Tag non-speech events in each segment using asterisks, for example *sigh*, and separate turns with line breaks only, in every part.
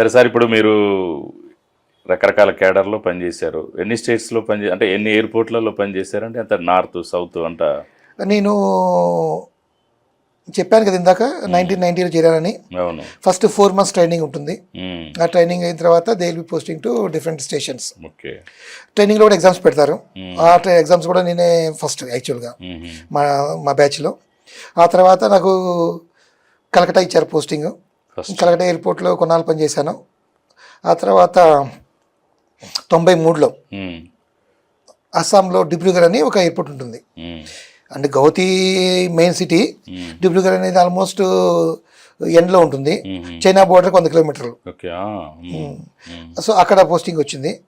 సరే సార్ ఇప్పుడు మీరు రకరకాల కేడర్లో పనిచేశారు. ఎన్ని స్టేట్స్లో పని అంటే ఎన్ని ఎయిర్పోర్ట్లలో పనిచేశారంటే అంత నార్త్ సౌత్ అంట
నేను చెప్పాను కదా ఇందాక నైన్టీన్ నైన్టీలో చేరానని.
అవును.
ఫస్ట్ ఫోర్ మంత్స్ ట్రైనింగ్ ఉంటుంది. ఆ ట్రైనింగ్ అయిన తర్వాత they will be posting to different stations.
Okay.
ట్రైనింగ్లో కూడా ఎగ్జామ్స్ పెడతారు. ఆ ఎగ్జామ్స్ కూడా నేనే ఫస్ట్ యాక్చువల్గా. మా మా బ్యాచ్లో. ఆ తర్వాత నాకు కలకటా ఇచ్చారు పోస్టింగ్. కలకటా ఎయిర్పోర్ట్లో కొన్నాళ్ళు పనిచేశాను ఆ తర్వాత తొంభై మూడులో. అస్సాంలో డిబ్రూగర్ అని ఒక ఎయిర్పోర్ట్ ఉంటుంది. అంటే గౌతీ మెయిన్ సిటీ. డిబ్రూగర్ అనేది ఆల్మోస్ట్ ఎండ్లో ఉంటుంది. చైనా బోర్డర్కి వంద కిలోమీటర్లు. సో అక్కడ పోస్టింగ్ వచ్చింది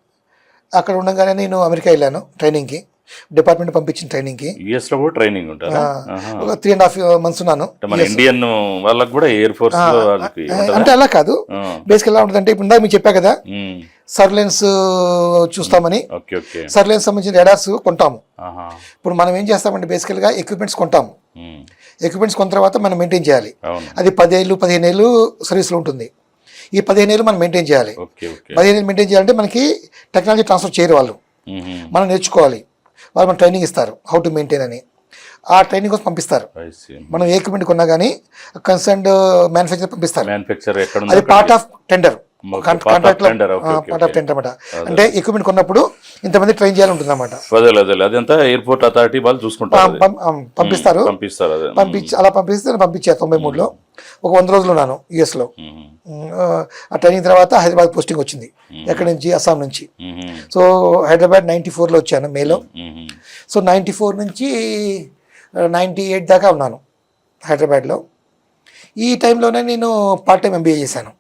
అక్కడ ఉండగానే నేను అమెరికా వెళ్ళాను ట్రైనింగ్కి డిపార్ట్మెంట్ పంపించిన ట్రైనింగ్కి.
US లో కూడా ట్రైనింగ్ ఉంటారా.
ఒక త్రీ అండ్ హాఫ్ మంత్స్ ఉన్నాను.
అంటే మన ఇండియన్ వాళ్ళకి కూడా ఎయిర్ ఫోర్స్ ఉంటుందా?
అంటే అలా కాదు. బేసిక్ ఎలా ఉంటుందంటే ఇప్పుడు ఇందాక మీకు చెప్పా కదా. సర్లెన్స్ చూస్తామని. సర్లెన్స్ సంబంధించిన రెడార్స్ కొంటాము. ఇప్పుడు మనం ఏం చేస్తామంటే బేసికల్గా ఎక్విప్మెంట్స్ కొంటాము. ఎక్విప్మెంట్స్ కొన్న తర్వాత మనం మెయింటైన్ చేయాలి. అది పదేళ్ళు పదిహేను ఏళ్ళు సర్వీస్లో ఉంటుంది. ఈ పదిహేను ఏళ్ళు మనం మెయింటైన్ చేయాలి. పదిహేను ఏళ్ళు మెయింటైన్ చేయాలంటే మనకి టెక్నాలజీ ట్రాన్స్ఫర్ చేయరు వాళ్ళు. మనం నేర్చుకోవాలి. వాళ్ళు మన ట్రైనింగ్ ఇస్తారు హౌ టు మెయింటైన్ అని. ఆ ట్రైనింగ్ కోసం పంపిస్తారు. మనం ఏ ఎక్విప్మెంట్ కొన్నా కానీ కన్సర్న్డ్ మ్యానుఫ్యాక్చర్ పంపిస్తారు. అది part of tender
Okay.
Tender అనమాట అంటే ఎక్విప్మెంట్ కొన్నప్పుడు ఇంతమంది ట్రైన్ చేయాలి ఉంటుంది అనమాట
అదే అదే. అదంతా ఎయిర్పోర్ట్ అథారిటీ వాళ్ళు చూసుకుంటారు.
పంపిస్తారు.
పంపిస్తారు
పంపించి అలా పంపిస్తే నేను పంపించాను తొంభై మూడులో. ఒక వంద రోజులు ఉన్నాను యుఎస్లో. ఆ ట్రైనింగ్ తర్వాత హైదరాబాద్ పోస్టింగ్ వచ్చింది. ఎక్కడి నుంచి? అస్సాం నుంచి. సో హైదరాబాద్ నైంటీ ఫోర్లో వచ్చాను మేలో. సో నైంటీ ఫోర్ నుంచి నైంటీ ఎయిట్ దాకా ఉన్నాను హైదరాబాద్లో. ఈ టైంలోనే నేను పార్ట్ టైం ఎంబీఏ చేశాను.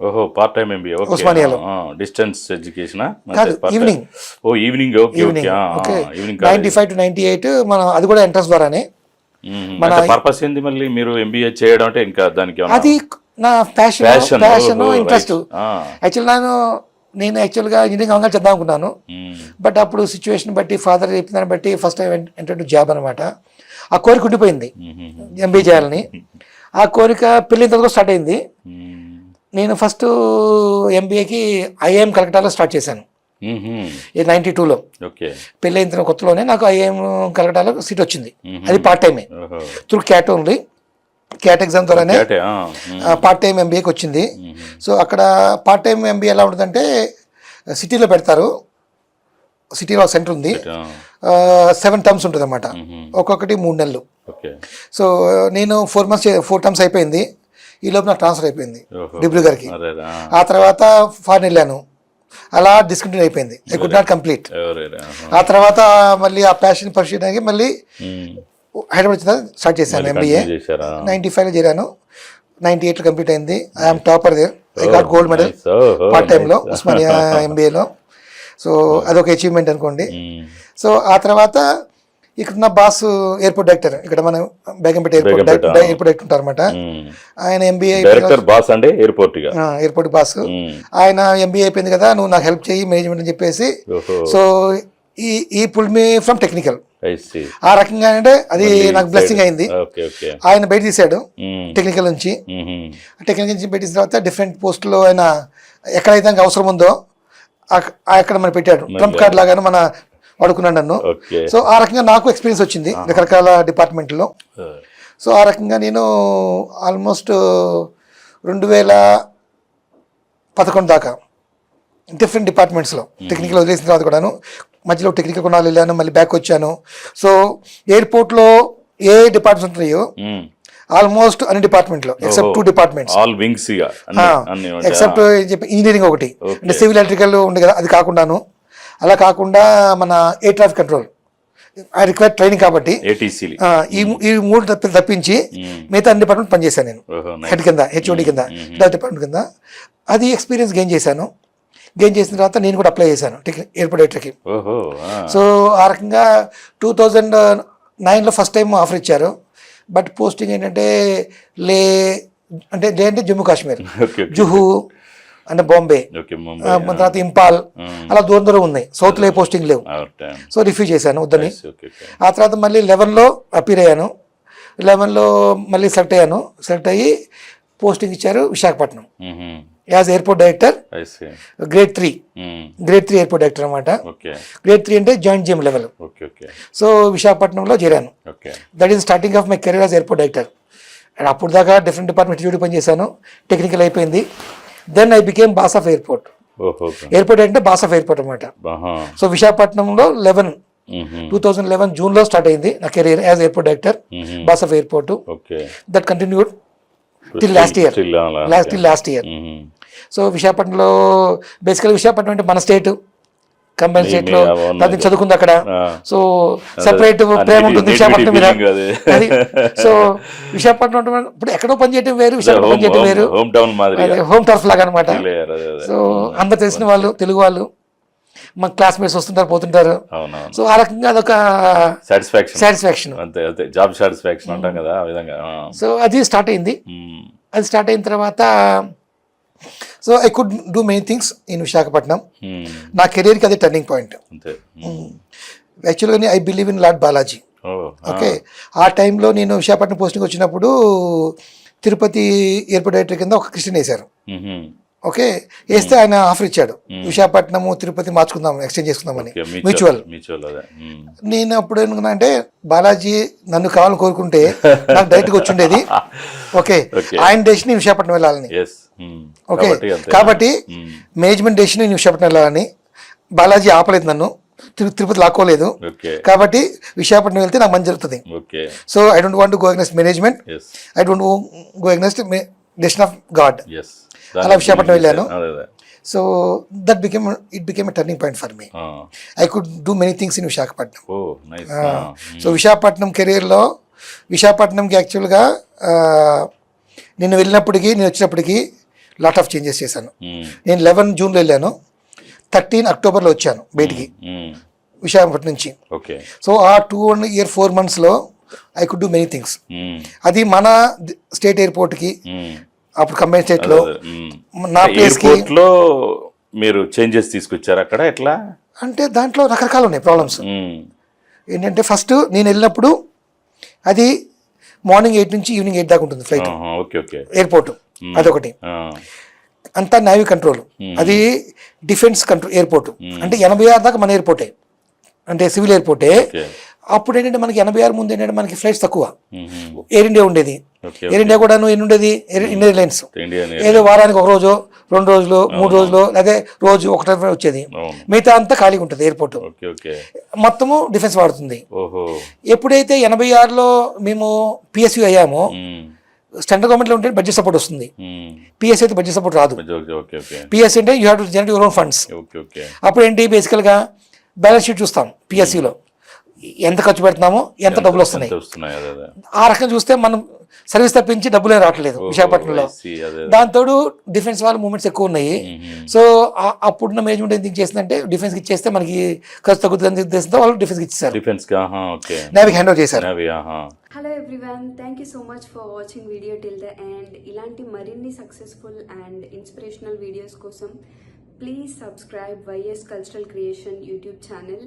ఓహో పార్ట్ టైం ఎంబీఏ ఓకే
ఉస్మానియాలో.
డిస్టెన్స్ ఎడ్యుకేషన్
కాదు, evening.
Oh evening okay
evening
okay evening
ninety five to ninety eight మనం అది కూడా ఎంట్రన్స్ ద్వారానే. మన-
పర్పస్ ఏంది మళ్ళీ? మీరు ఎంబీఏ చేయడం అంటే ఇంకా దానికి
అది నా ప్యాషన్
ఓహో,
ఇంట్రెస్ట్. యాక్చువల్ నేను నేను యాక్చువల్గా ఇంజనీరింగ్ అవగానే చేద్దాం అనుకున్నాను. బట్ అప్పుడు సిచ్యువేషన్ బట్టి ఫాదర్ చెప్పిన దాన్ని బట్టి ఫస్ట్ టైం ఎంటర్ జాబ్ అనమాట ఆ కోరిక ఉండిపోయింది. ఎంబీఏ చేయాలని. ఆ కోరిక పెళ్ళిన తర్వాత స్టార్ట్ అయింది. నేను ఫస్ట్ ఎంబీఏకి ఐఏఎం కలకటాలో స్టార్ట్ చేశాను.
మ్మ్.
ఈ నైంటీ టూలో పెళ్ళి అయిన తర్వాత కొత్తలోనే నాకు ఐఏఎం కలకటాలో సీట్ వచ్చింది. అది పార్ట్ టైమే through CAT only CAT exam ద్వారానే. పార్ట్ టైం ఎంబీఏకి వచ్చింది. సో అక్కడ పార్ట్ టైం ఎంబీఏ ఎలా ఉంటుందంటే సిటీలో పెడతారు. సిటీలో సెంటర్ ఉంది. సెవెన్ టర్మ్స్ ఉంటుంది అనమాట
మ్మ్.
ఒక్కొక్కటి మూడు నెలలు.
ఓకే.
సో నేను ఫోర్ మంత్స్ ఫోర్ టర్మ్స్ అయిపోయింది. ఈ లోపు నాకు ట్రాన్స్ఫర్ అయిపోయింది. డిబ్రూగర్కి
ఆ.
తర్వాత ఫారెన్ వెళ్ళాను. అలా డిస్కంటిన్యూ అయిపోయింది. I could not complete. ఆ తర్వాత మళ్ళీ ఆ ప్యాషన్ పరిశీలనకి మళ్ళీ. హైదరాబాద్ వచ్చిన స్టార్ట్ చేశాను ఎంబీఏ
కంటిన్యూ చేశారా?
నైంటీ ఫైవ్లో చేరాను. నైంటీ ఎయిట్లో కంప్లీట్ అయింది. IIM topper there I got gold medal part టైంలో. ఉస్మానియా ఎంబీఏలో సో అదొక అచీవ్మెంట్ అనుకోండి. సో ఆ తర్వాత ఇక్కడ ఉన్న బాస్ ఎయిర్పోర్ట్ డైరెక్టర్. ఇక్కడ మనం బేగంపేట ఎయిర్పోర్ట్ ఎయిర్పోర్ట్ డైరెక్టర్ ఉంటారన్నమాట.
మ్మ్.
ఆయన ఎంబీఏ
డైరెక్టర్ బాస్ అంటే ఎయిర్పోర్ట్
ఎయిర్పోర్ట్ బాస్. ఆయన ఎంబీఏ అయిపోయింది కదా నువ్వు నాకు హెల్ప్ చేయి మేనేజ్మెంట్ అని చెప్పేసి. సో ఈ ఈ పుల్ మీ ఫ్రమ్ టెక్నికల్. ఆ రకంగా అంటే అది నాకు బ్లెస్సింగ్ అయింది. ఆయన బయట తీశాడు
మ్మ్.
టెక్నికల్ నుంచి. టెక్నికల్ నుంచి పెట్టిన తర్వాత డిఫరెంట్ పోస్టులో ఆయన ఎక్కడైతే అవసరం ఉందో అక్- అక్కడ మనం పెట్టాడు. ట్రంప్ కార్డ్ లాగానే మన వాడుకున్నాడు నన్ను. సో ఆ రకంగా నాకు ఎక్స్పీరియన్స్ వచ్చింది రకరకాల డిపార్ట్మెంట్లో సో ఆ రకంగా నేను ఆల్మోస్ట్ రెండు వేల పదకొండు దాకా డిఫరెంట్ డిపార్ట్మెంట్స్లో టెక్నికల్ వదిలేసిన తర్వాత కూడాను మధ్యలో టెక్నికల్ కొనాలి వెళ్ళాను మళ్ళీ బ్యాక్ వచ్చాను. సో ఎయిర్పోర్ట్లో ఏ డిపార్ట్మెంట్స్
మ్మ్.
ఆల్మోస్ట్ అన్ని డిపార్ట్మెంట్లో except two departments? Except engineering ఒకటి. అంటే సివిల్ ఎలక్ట్రికల్ ఉంది కదా అది కాకుండాను. అలా కాకుండా మన air traffic control I require training కాబట్టి ఈ ఈ మూడు తప్పి తప్పించి. మిగతా అన్ని డిపార్ట్మెంట్ పనిచేశాను నేను. హెడ్ కింద హెచ్ఓడి కింద డిపార్ట్మెంట్ కింద. అది ఎక్స్పీరియన్స్ గెయిన్ చేశాను. గెయిన్ చేసిన తర్వాత నేను కూడా అప్లై చేశాను ఎయిర్పోర్ట్
ఆ.
సో ఆ రకంగా టూ థౌజండ్ నైన్లో ఫస్ట్ టైం ఆఫర్ ఇచ్చారు. బట్ పోస్టింగ్ ఏంటంటే లే అంటే లే అంటే జమ్మూ కాశ్మీర్. *laughs* జుహు అంటే బాంబే. తర్వాత ఇంపాల్. అలా దూరం దూరం ఉన్నాయి. సౌత్లో ఏ పోస్టింగ్ లేవు. సో రిఫ్యూజ్ చేశాను వద్దని. ఆ తర్వాత మళ్ళీ లెవెన్లో అపీర్ అయ్యాను. లెవెన్లో మళ్ళీ సెలెక్ట్ అయ్యాను. సెలెక్ట్ అయ్యి పోస్టింగ్ ఇచ్చారు Visakhapatnam. As airport director grade three. Grade three airport director అనమాట గ్రేడ్ త్రీ అంటే జాయింట్ జిమ్ లెవెల్. సో విశాఖపట్నంలో చేరాను. That is starting of my career as airport director and అప్పుడు దాకా డిఫరెంట్ డిపార్ట్మెంట్ డ్యూటీ పనిచేశాను. Technical అయిపోయింది. Then I became boss of airport airport అంటే boss of airport అనమాట సో విశాఖపట్నంలో లెవెన్. టూ థౌజండ్ లెవెన్ జూన్లో స్టార్ట్ అయింది నా career as airport director. Boss of airport that continued till last year last till last year. So విశాఖపట్నంలో basically Visakhapatnam అంటే మన state combine
మీ- స్టేట్లో.
దాన్ని చదువుకుంది అక్కడ. సో సెపరేట్
అదే.
ప్రేమ ఉంటుంది విశాఖపట్నం మీద.
అది.
అది. సో విశాఖపట్నం అంటే ఇప్పుడు ఎక్కడో పని చేయడం వేరు విశాఖపట్నం పని చేయడం వేరు.
హోమ్ టౌన్ మాదిరిగా.
హోమ్ టర్ఫ్ లాగా అనమాట
అదే అదే.
సో అందరు తెలిసిన వాళ్ళు తెలుగు వాళ్ళు మా క్లాస్మేట్స్ వస్తుంటారు పోతుంటారు. సో ఆ రకంగా అదొక
సాటిస్ఫాక్షన్
సాటిస్ఫాక్షన్
అంతే అంతే. జాబ్ సాటిస్ఫాక్షన్ అంటాం కదా ఆ విధంగా.
సో అది స్టార్ట్ అయింది.
మ్మ్.
అది స్టార్ట్ అయిన తర్వాత so I could do many things in Visakhapatnam. నా కెరీర్కి అది టర్నింగ్ పాయింట్. యాక్చువల్గా I believe in lord Balaji okay ఆ. టైంలో నేను విశాఖపట్నం పోస్టింగ్ వచ్చినప్పుడు తిరుపతి ఎయిర్పోర్ట్ డైరెక్టర్ కింద ఒక క్రిస్టియన్ వేశారు. ఓకే వేస్తే ఆయన ఆఫర్ ఇచ్చాడు. విశాఖపట్నము తిరుపతి మార్చుకుందాం ఎక్స్చేంజ్ చేసుకుందామని
ఓకే,
మ్యూచువల్. నేను అప్పుడు ఏమనుకున్నా అంటే బాలాజీ నన్ను కావాలని కోరుకుంటే నాకు డైరెక్ట్గా వచ్చిండేది ఓకే *laughs*
Okay.
ఆయన డెసిషన్ నేను విశాఖపట్నం వెళ్ళాలని. ఓకే
కాబట్టి.
మేనేజ్మెంట్ డెసిషన్ నేను విశాఖపట్నం వెళ్ళాలని బాలాజీ ఆపలేదు నన్ను. తిరు తిరుపతి లాక్కోలేదు. కాబట్టి విశాఖపట్నం వెళ్తే నాకు మంచి జరుగుతుంది. So I don't want go against management I don't go against decision of God అలా విశాఖపట్నం వెళ్ళాను. So that became it became a turning point for me. I could do many things in Visakhapatnam so Visakhapatnam కెరీర్లో విశాఖపట్నంకి యాక్చువల్గా నేను వెళ్ళినప్పటికీ నేను వచ్చినప్పటికీ lot of changes చేశాను. నేను లెవెన్ జూన్లో వెళ్ళాను. థర్టీన్ అక్టోబర్లో వచ్చాను బయటికి. విశాఖపట్నం నుంచి.
ఓకే.
సో ఆ టూ వన్ ఇయర్ ఫోర్ మంత్స్లో I could do many things అది మన స్టేట్ ఎయిర్పోర్ట్కి అప్పుడు కంబైన్ స్టేట్లో నా ప్లేస్కి
మీరు చేంజెస్ తీసుకొచ్చారు అక్కడ ఎట్లా?
అంటే దాంట్లో రకరకాలు ఉన్నాయి ప్రాబ్లమ్స్. ఏంటంటే ఫస్ట్ నేను వెళ్ళినప్పుడు అది మార్నింగ్ ఎయిట్ నుంచి ఈవినింగ్ ఎయిట్ దాకా ఉంటుంది ఫ్లైట్
ఆహా, ఓకే ఓకే.
ఎయిర్పోర్ట్ అదొకటి. అంతా నేవీ కంట్రోల్. అది డిఫెన్స్ కంట్రోల్ ఎయిర్పోర్ట్. అంటే ఎనభై ఆరు దాకా మన ఎయిర్పోర్టే. అంటే సివిల్ ఎయిర్పోర్టే. అప్పుడు ఏంటంటే మనకి ఎనభై ఆరు ముందు ఏంటంటే మనకి ఫ్లైట్స్ తక్కువ. ఎయిర్ ఇండియా ఉండేది. ఎయిర్ ఇండియా కూడా ఎన్ని ఉండేది? Indian Airlines. ఏదో వారానికి ఒక రోజు రెండు రోజులు మూడు రోజులు అదే రోజు ఒకటే వచ్చేది. మిగతా అంతా ఖాళీగా ఉంటుంది ఎయిర్పోర్ట్. మొత్తము డిఫెన్స్ వాడుతుంది. ఎప్పుడైతే ఎనభై ఆరులో మేము పిఎస్యూ అయ్యామో. సెంట్రల్ గవర్నమెంట్లో ఉంటే బడ్జెట్ సపోర్ట్ వస్తుంది.
మ్మ్.
పిఎస్సీ అయితే బడ్జెట్ సపోర్ట్ రాదు. పిఎస్సీ అంటే you have to generate your own funds అప్పుడు ఏంటి బేసికల్గా బ్యాలెన్స్ షీట్ చూస్తాం పిఎస్సిలో ఎంత ఖర్చు పెడుతున్నామో ఎంత డబ్బులు వస్తున్నాయి.
ఎంత వస్తున్నాయి అదే అదే.
ఆ రకంగా చూస్తే మనం సర్వీస్ తప్పించి డబ్బులే రావట్లేదు విశాఖపట్నంలో. దాంతో డిఫెన్స్ వాళ్ళ మూమెంట్స్ ఎక్కువ ఉన్నాయి. సో అప్పుడున్న మేనేజ్మెంట్ ఏం థింక్ చేసిందంటే డిఫెన్స్కి ఇచ్చేస్తే మనకి ఖర్చు తగ్గుతుంది ఉద్దేశంతో వాళ్ళు డిఫెన్స్కి
ఆహా ఓకే.
నేవీకి హ్యాండ్ ఓవర్ చేశారు.
Hello everyone thank you so much for watching video till the end ఇలాంటి మరిన్ని సక్సెస్ఫుల్ అండ్ ఇన్స్పిరేషనల్ వీడియోస్ కోసం please subscribe YS cultural creation YouTube channel